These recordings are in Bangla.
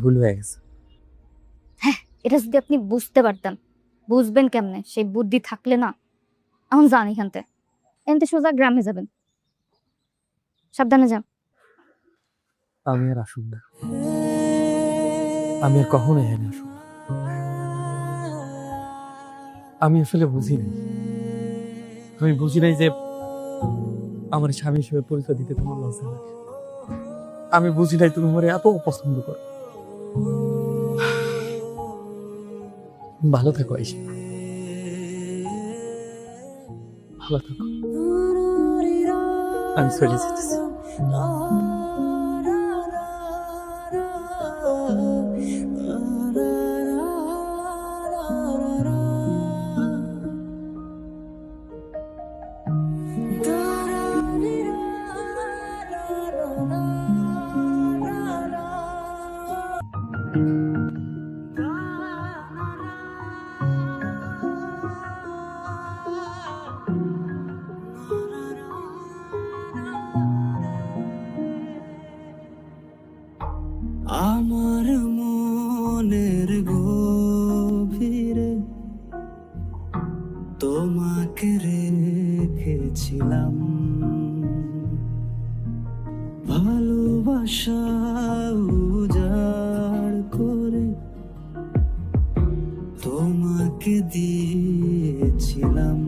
ভুল হয়ে গেছে। হ্যাঁ এটা যদি আপনি বুঝতে পারতেন। বুঝবেন কেমনে? সেই বুদ্ধি থাকলে না এখন যান এখানতে এনতে সোজা গ্রামে যাবেন। সাবধানে যান। আমি আর আসুন না। আমি আর কখনো এখানে আসুন না। আমি আসলে বুঝি নাই। আমি বুঝি নাই যে আমার স্বামী হিসেবে পরিচয় দিতে তোমার লজ্জা লাগে আমি বুঝি নাই তুমি আমার এত পছন্দ করো। ভালো থাকো আইসা ভালো থাকো। আমি চলে যেতেছি আমার মনের গভীরে তোমাকে রেখেছিলাম। ভালোবাসা উজাড় করে তোমাকে দিয়েছিলাম।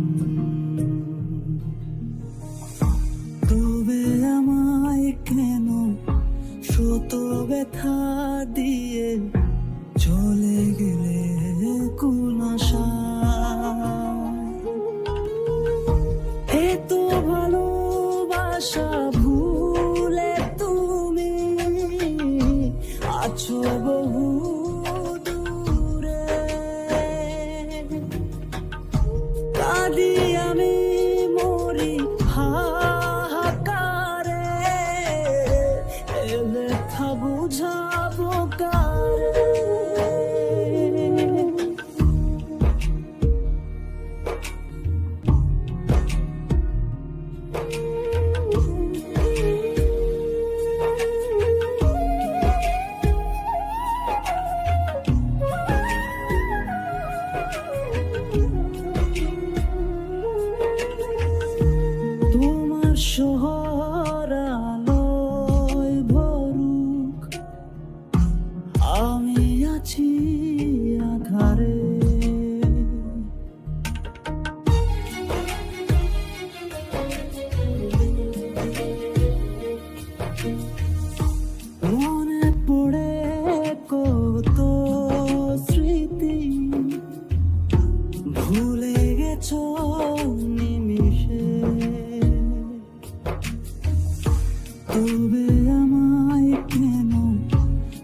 তবে আমায় কেন?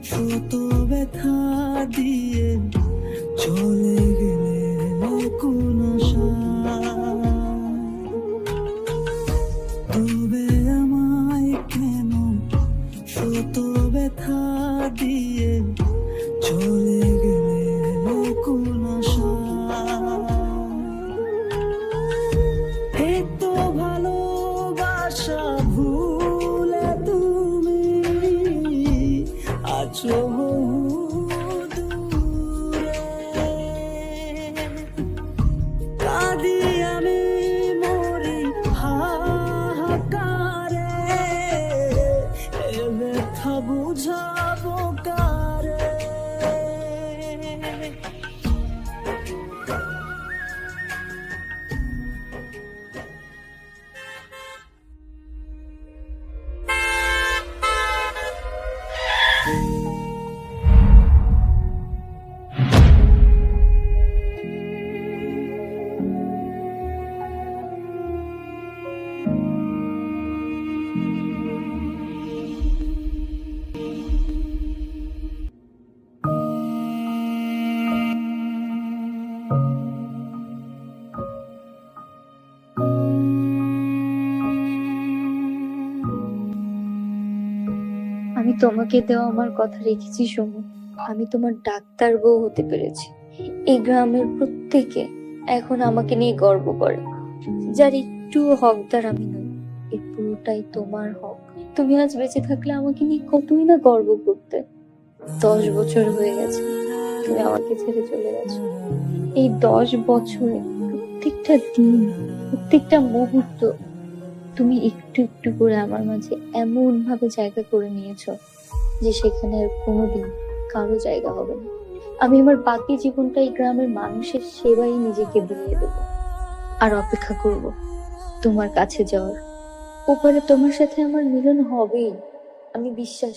শত ব্যথা দিয়ে চলে 错 তোমাকে দেওয়া আমার কথা রেখেছি শোনো আমি তোমার ডাক্তার বউ হতে পেরেছি। এই গ্রামের প্রত্যেকে এখন আমাকে নিয়ে গর্ব করে। যার একটু হকদার আমি নই এর পুরোটাই তোমার হক। তুমি আজ বেঁচে থাকলে আমাকে নিয়ে কতই না গর্ব করতে। দশ বছর হয়ে গেছে, তুমি আমাকে ছেড়ে চলে গেছো। এই দশ বছরে প্রত্যেকটা দিন, প্রত্যেকটা মুহূর্ত তুমি একটু একটু করে আমার মাঝে এমন ভাবে জায়গা করে নিয়েছ যে সেখানে আর কোনোদিন কারও জায়গা হবে না। আমি আমার বাকি জীবনটা এই গ্রামের মানুষের সেবাই নিজেকে বিলিয়ে দেব। আর অপেক্ষা করব তোমার কাছে যাওয়ার। ওপারে তোমার সাথে আমার মিলন হবেই, আমি বিশ্বাস